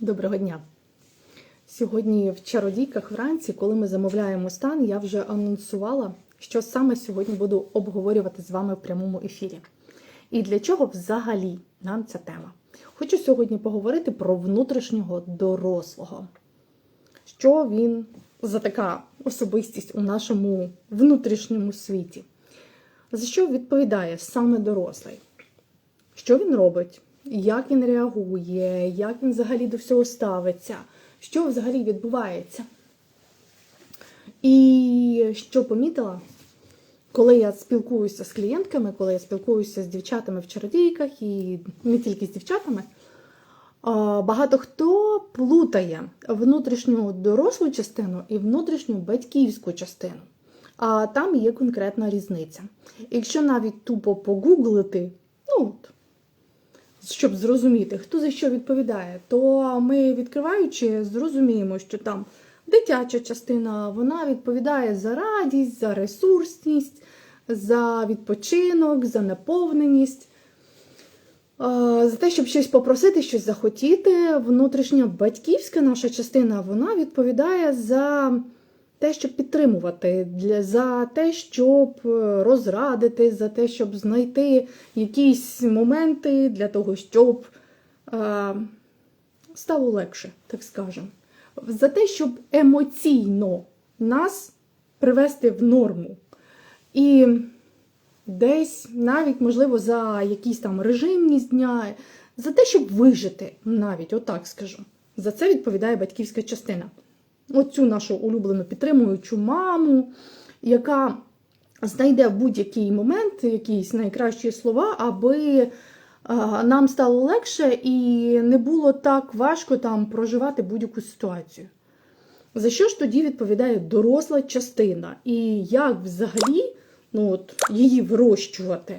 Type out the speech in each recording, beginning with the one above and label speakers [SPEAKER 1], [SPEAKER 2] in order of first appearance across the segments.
[SPEAKER 1] Доброго дня! Сьогодні в чародійках вранці, коли ми замовляємо стан, я вже анонсувала, що саме сьогодні буду обговорювати з вами в прямому ефірі. І для чого взагалі нам ця тема? Хочу сьогодні поговорити про внутрішнього дорослого. Що він за така особистість у нашому внутрішньому світі? За що відповідає саме дорослий? Що він робить? Як він реагує, як він взагалі до всього ставиться, що взагалі відбувається. І що помітила, коли я спілкуюся з клієнтками, коли я спілкуюся з дівчатами в чародійках і не тільки з дівчатами, багато хто плутає внутрішню дорослу частину і внутрішню батьківську частину. А там є конкретна різниця. Якщо навіть тупо погуглити, ну от, щоб зрозуміти, хто за що відповідає, то ми, відкриваючи, зрозуміємо, що там дитяча частина вона відповідає за радість, за ресурсність, за відпочинок, за наповненість, за те, щоб щось попросити, щось захотіти. Внутрішня батьківська наша частина вона відповідає за те, щоб підтримувати, за те, щоб е, розрадити, за те, щоб знайти якісь моменти для того, щоб е, стало легше, так скажемо. За те, щоб емоційно нас привести в норму. І десь навіть, можливо, за якийсь там режимність дня, за те, щоб вижити, навіть, отак скажу. За це відповідає батьківська частина оцю нашу улюблену підтримуючу маму, яка знайде в будь-який момент якісь найкращі слова, аби нам стало легше і не було так важко там проживати будь-яку ситуацію. За що ж тоді відповідає доросла частина? І як взагалі ну от, її вирощувати?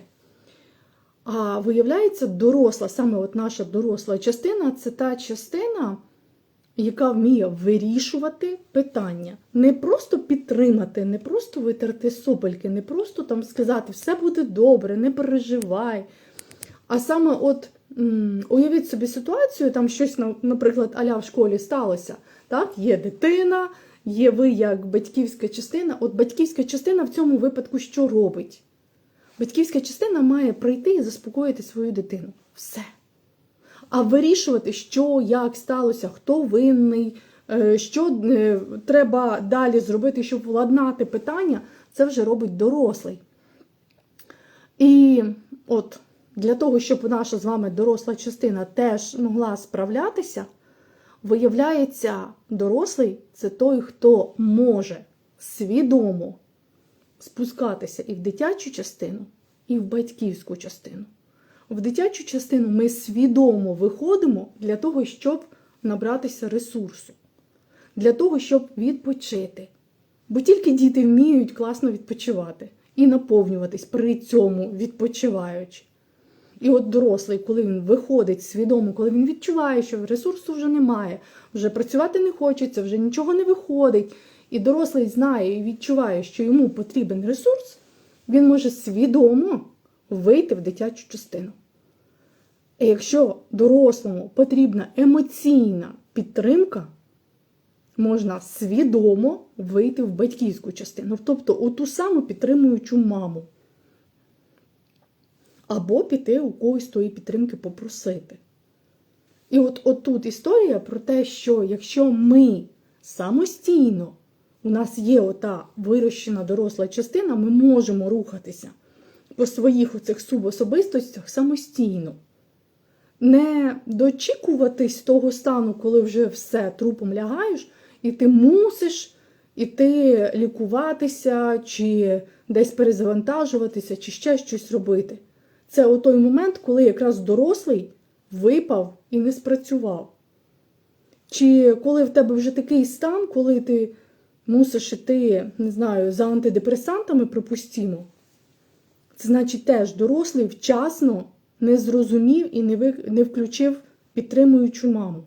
[SPEAKER 1] А виявляється, доросла, саме от наша доросла частина це та частина, яка вміє вирішувати питання. Не просто підтримати, не просто витерти сопельки, не просто там сказати, все буде добре, не переживай. А саме, от уявіть собі ситуацію, там щось, наприклад, аля в школі сталося. Так, Є дитина, є ви як батьківська частина. От батьківська частина в цьому випадку що робить? Батьківська частина має прийти і заспокоїти свою дитину. Все. А вирішувати, що, як сталося, хто винний, е, що е, треба далі зробити, щоб владнати питання, це вже робить дорослий. І от для того, щоб наша з вами доросла частина теж могла справлятися, виявляється, дорослий це той, хто може свідомо спускатися і в дитячу частину, і в батьківську частину. В дитячу частину ми свідомо виходимо для того, щоб набратися ресурсу, для того, щоб відпочити. Бо тільки діти вміють класно відпочивати і наповнюватись при цьому відпочиваючи. І от дорослий, коли він виходить свідомо, коли він відчуває, що ресурсу вже немає, вже працювати не хочеться, вже нічого не виходить. І дорослий знає і відчуває, що йому потрібен ресурс, він може свідомо вийти в дитячу частину. І якщо дорослому потрібна емоційна підтримка, можна свідомо вийти в батьківську частину, тобто у ту саму підтримуючу маму. Або піти у когось тої підтримки попросити. І от отут історія про те, що якщо ми самостійно, у нас є ота вирощена доросла частина, ми можемо рухатися по своїх оцих субособистостях самостійно. Не дочікуватись того стану, коли вже все трупом лягаєш, і ти мусиш іти лікуватися, чи десь перезавантажуватися, чи ще щось робити. Це о той момент, коли якраз дорослий випав і не спрацював. Чи коли в тебе вже такий стан, коли ти мусиш іти, не знаю, за антидепресантами, припустімо, це значить теж дорослий вчасно не зрозумів і не включив підтримуючу маму.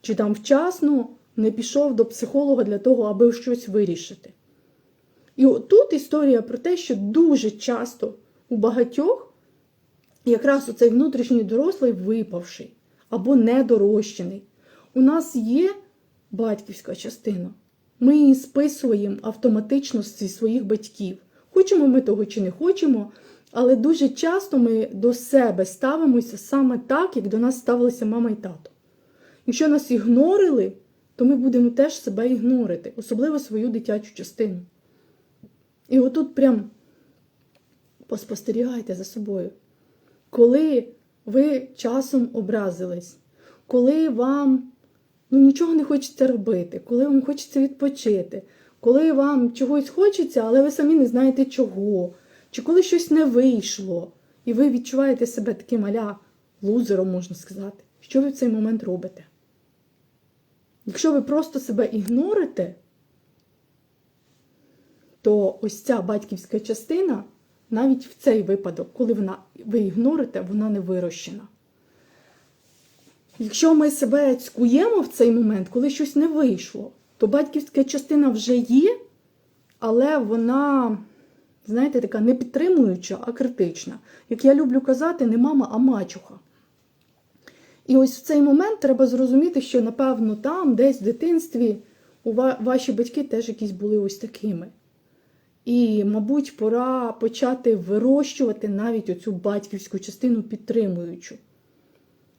[SPEAKER 1] Чи там вчасно не пішов до психолога для того, аби щось вирішити. І тут історія про те, що дуже часто у багатьох якраз оцей внутрішній дорослий випавший або недорощений. у нас є батьківська частина. Ми її списуємо автоматично зі своїх батьків. Хочемо ми того чи не хочемо, але дуже часто ми до себе ставимося саме так, як до нас ставилися мама і тато. Якщо нас ігнорили, то ми будемо теж себе ігнорити, особливо свою дитячу частину. І отут прям поспостерігайте за собою. Коли ви часом образились, коли вам ну, нічого не хочеться робити, коли вам хочеться відпочити, коли вам чогось хочеться, але ви самі не знаєте чого, чи коли щось не вийшло, і ви відчуваєте себе таким аля лузером, можна сказати, що ви в цей момент робите? Якщо ви просто себе ігнорите, то ось ця батьківська частина, навіть в цей випадок, коли вона, ви ігнорите, вона не вирощена. Якщо ми себе цькуємо в цей момент, коли щось не вийшло, то батьківська частина вже є, але вона, знаєте, така не підтримуюча, а критична. Як я люблю казати, не мама, а мачуха. І ось в цей момент треба зрозуміти, що, напевно, там, десь в дитинстві, ваші батьки теж якісь були ось такими. І, мабуть, пора почати вирощувати навіть оцю батьківську частину підтримуючу.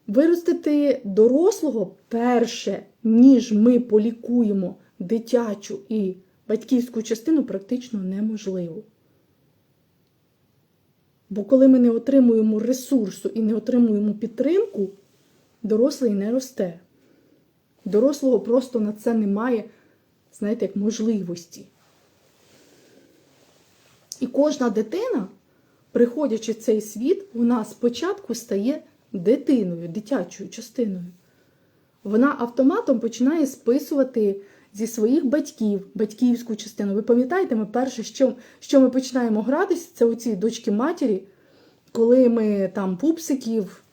[SPEAKER 1] Виростити дорослого перше, ніж ми полікуємо дитячу і батьківську частину, практично неможливо. Бо коли ми не отримуємо ресурсу і не отримуємо підтримку, дорослий не росте. Дорослого просто на це немає, знаєте, як можливості. І кожна дитина, приходячи в цей світ, вона спочатку стає дитиною, дитячою частиною. Вона автоматом починає списувати зі своїх батьків батьківську частину. Ви пам'ятаєте, ми перше, що, що ми починаємо гратися, це оці дочки матері, коли ми там пупсиків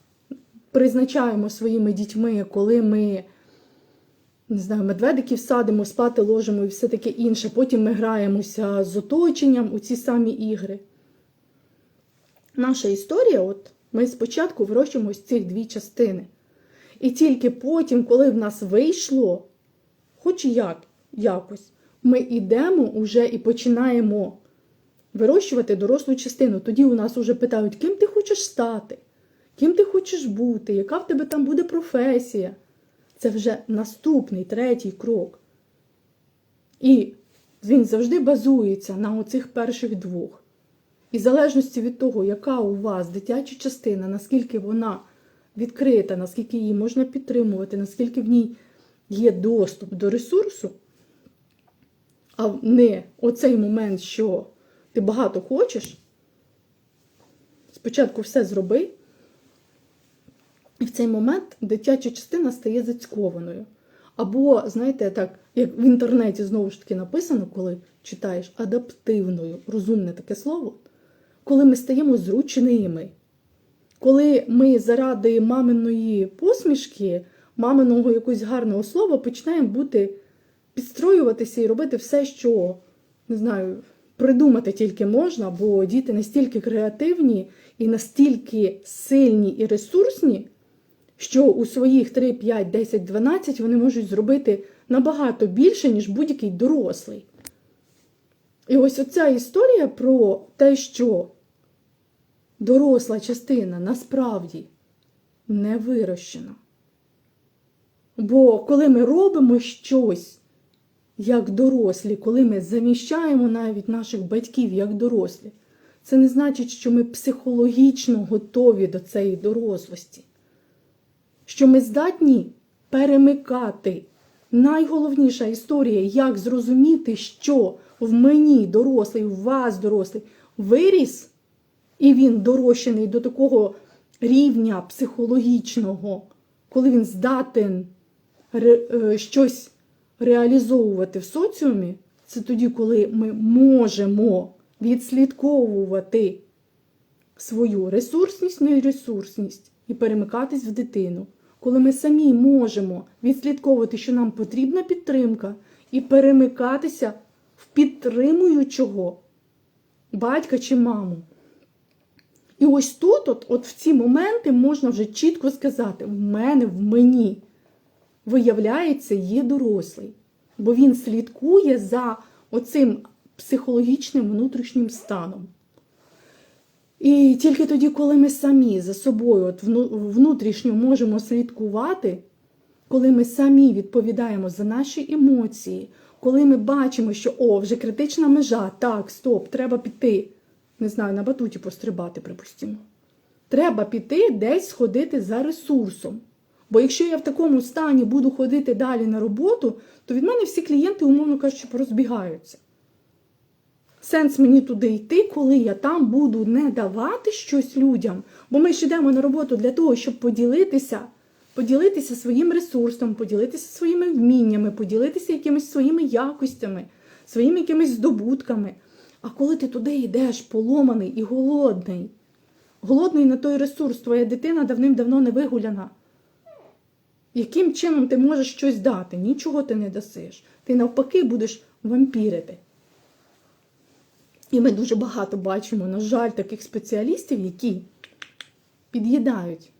[SPEAKER 1] призначаємо своїми дітьми, коли ми не знаю, медведиків садимо, спати ложимо і все таке інше. Потім ми граємося з оточенням у ці самі ігри. Наша історія, от ми спочатку вирощуємо ось ці дві частини. І тільки потім, коли в нас вийшло, хоч як, якось, ми йдемо уже і починаємо вирощувати дорослу частину. Тоді у нас вже питають, ким ти хочеш стати, ким ти хочеш бути, яка в тебе там буде професія. Це вже наступний третій крок. І він завжди базується на оцих перших двох. І в залежності від того, яка у вас дитяча частина, наскільки вона відкрита, наскільки її можна підтримувати, наскільки в ній є доступ до ресурсу, а не оцей момент, що ти багато хочеш, спочатку все зроби, і в цей момент дитяча частина стає зацькованою. Або, знаєте, так, як в інтернеті знову ж таки написано, коли читаєш адаптивною, розумне таке слово, коли ми стаємо зручними. Коли ми заради маминої посмішки, маминого якогось гарного слова починаємо бути, підстроюватися і робити все, що, не знаю, придумати тільки можна, бо діти настільки креативні і настільки сильні і ресурсні, що у своїх 3, 5, 10, 12 вони можуть зробити набагато більше, ніж будь-який дорослий. І ось оця історія про те, що доросла частина насправді не вирощена. Бо коли ми робимо щось як дорослі, коли ми заміщаємо навіть наших батьків як дорослі, це не значить, що ми психологічно готові до цієї дорослості, що ми здатні перемикати. Найголовніша історія, як зрозуміти, що в мені дорослий, в вас дорослий виріс, і він дорощений до такого рівня психологічного, коли він здатен щось реалізовувати в соціумі, це тоді, коли ми можемо відслідковувати свою ресурсність, нересурсність і перемикатись в дитину. Коли ми самі можемо відслідковувати, що нам потрібна підтримка, і перемикатися в підтримуючого батька чи маму. І ось тут, от, от в ці моменти, можна вже чітко сказати: в мене, в мені виявляється, є дорослий, бо він слідкує за оцим психологічним внутрішнім станом. І тільки тоді, коли ми самі за собою от внутрішньо можемо слідкувати, коли ми самі відповідаємо за наші емоції, коли ми бачимо, що о, вже критична межа, так, стоп, треба піти. Не знаю, на батуті пострибати, припустимо. Треба піти десь сходити за ресурсом. Бо якщо я в такому стані буду ходити далі на роботу, то від мене всі клієнти, умовно кажучи, порозбігаються. Сенс мені туди йти, коли я там буду не давати щось людям. Бо ми ж йдемо на роботу для того, щоб поділитися, поділитися своїм ресурсом, поділитися своїми вміннями, поділитися якимись своїми якостями, своїми якимись здобутками. А коли ти туди йдеш поломаний і голодний, голодний на той ресурс, твоя дитина давним-давно не вигуляна. Яким чином ти можеш щось дати? Нічого ти не дасиш. Ти навпаки будеш вампірити. І ми дуже багато бачимо, на жаль, таких спеціалістів, які під'їдають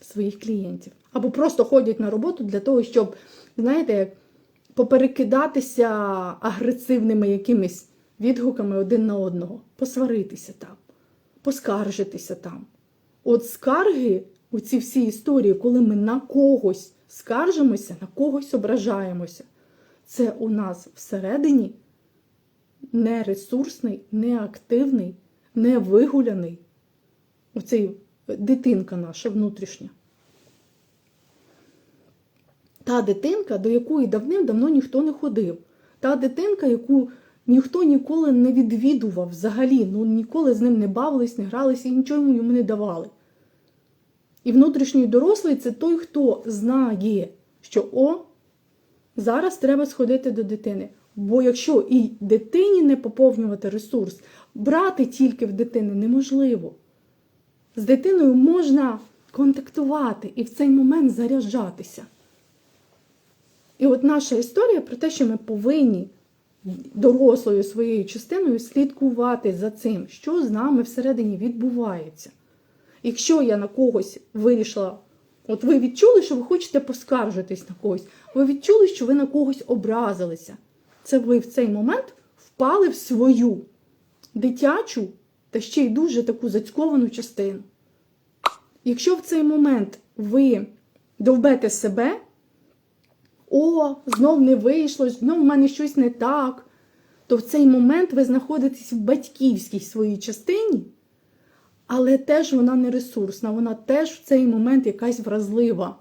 [SPEAKER 1] своїх клієнтів. Або просто ходять на роботу для того, щоб, знаєте, поперекидатися агресивними якимись відгуками один на одного, посваритися там, поскаржитися там. От скарги, оці всі історії, коли ми на когось скаржимося, на когось ображаємося, це у нас всередині нересурсний, неактивний, невигуляний. Оцей дитинка наша внутрішня. Та дитинка, до якої давним-давно ніхто не ходив. Та дитинка, яку ніхто ніколи не відвідував взагалі, ну ніколи з ним не бавились, не гралися і нічого йому не давали. І внутрішній дорослий це той, хто знає, що о, зараз треба сходити до дитини. Бо якщо і дитині не поповнювати ресурс, брати тільки в дитини неможливо. З дитиною можна контактувати і в цей момент заряджатися. І от наша історія про те, що ми повинні дорослою своєю частиною слідкувати за цим, що з нами всередині відбувається. Якщо я на когось вирішила, от ви відчули, що ви хочете поскаржитись на когось, ви відчули, що ви на когось образилися. Це ви в цей момент впали в свою дитячу та ще й дуже таку зацьковану частину. Якщо в цей момент ви довбете себе, о, знов не вийшло, знов в мене щось не так, то в цей момент ви знаходитесь в батьківській своїй частині, але теж вона не ресурсна, вона теж в цей момент якась вразлива.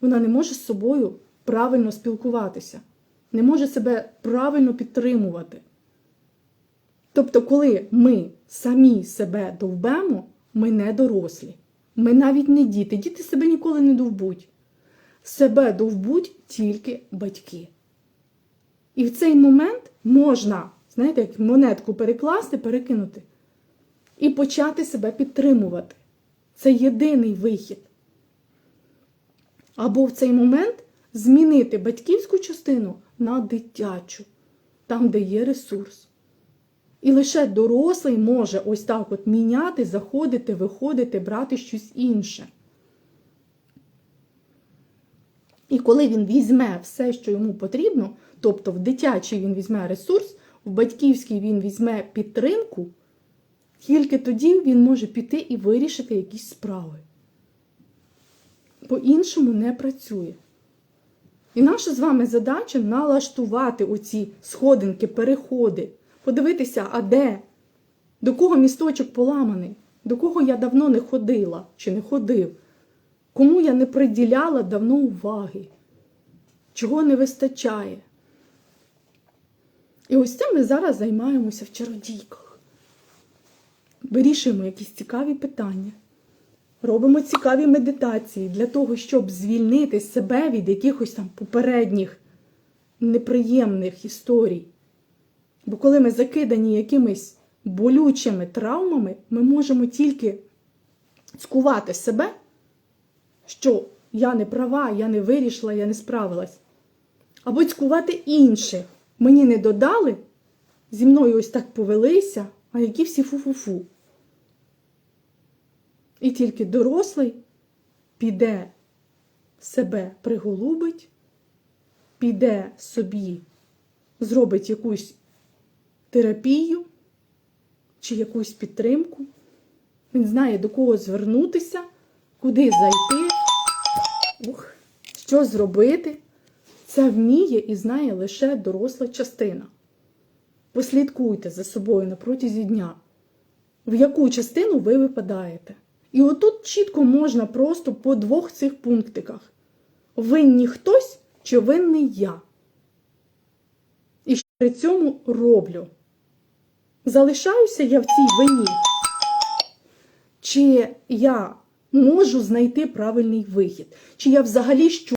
[SPEAKER 1] Вона не може з собою правильно спілкуватися, не може себе правильно підтримувати. Тобто, коли ми самі себе довбемо, ми не дорослі. Ми навіть не діти. Діти себе ніколи не довбуть. Себе довбуть тільки батьки. І в цей момент можна, знаєте, як монетку перекласти, перекинути і почати себе підтримувати. Це єдиний вихід. Або в цей момент змінити батьківську частину на дитячу, там, де є ресурс. І лише дорослий може ось так от міняти, заходити, виходити, брати щось інше. І коли він візьме все, що йому потрібно, тобто в дитячий він візьме ресурс, в батьківський він візьме підтримку, тільки тоді він може піти і вирішити якісь справи. По-іншому не працює. І наша з вами задача налаштувати оці сходинки, переходи, подивитися, а де, до кого місточок поламаний, до кого я давно не ходила чи не ходив, кому я не приділяла давно уваги, чого не вистачає. І ось цим ми зараз займаємося в чародійках. Вирішуємо якісь цікаві питання. Робимо цікаві медитації для того, щоб звільнити себе від якихось там попередніх неприємних історій. Бо коли ми закидані якимись болючими травмами, ми можемо тільки скувати себе, що я не права, я не вирішила, я не справилась. Або цькувати інших. Мені не додали, зі мною ось так повелися, а які всі фу-фу-фу. І тільки дорослий піде себе приголубить, піде собі, зробить якусь терапію чи якусь підтримку. Він знає, до кого звернутися, куди зайти, ух, що зробити. Це вміє і знає лише доросла частина. Послідкуйте за собою на протязі дня, в яку частину ви випадаєте. І отут чітко можна просто по двох цих пунктиках. Винні хтось чи винний я. І що при цьому роблю? Залишаюся я в цій вині? Чи я можу знайти правильний вихід? Чи я взагалі що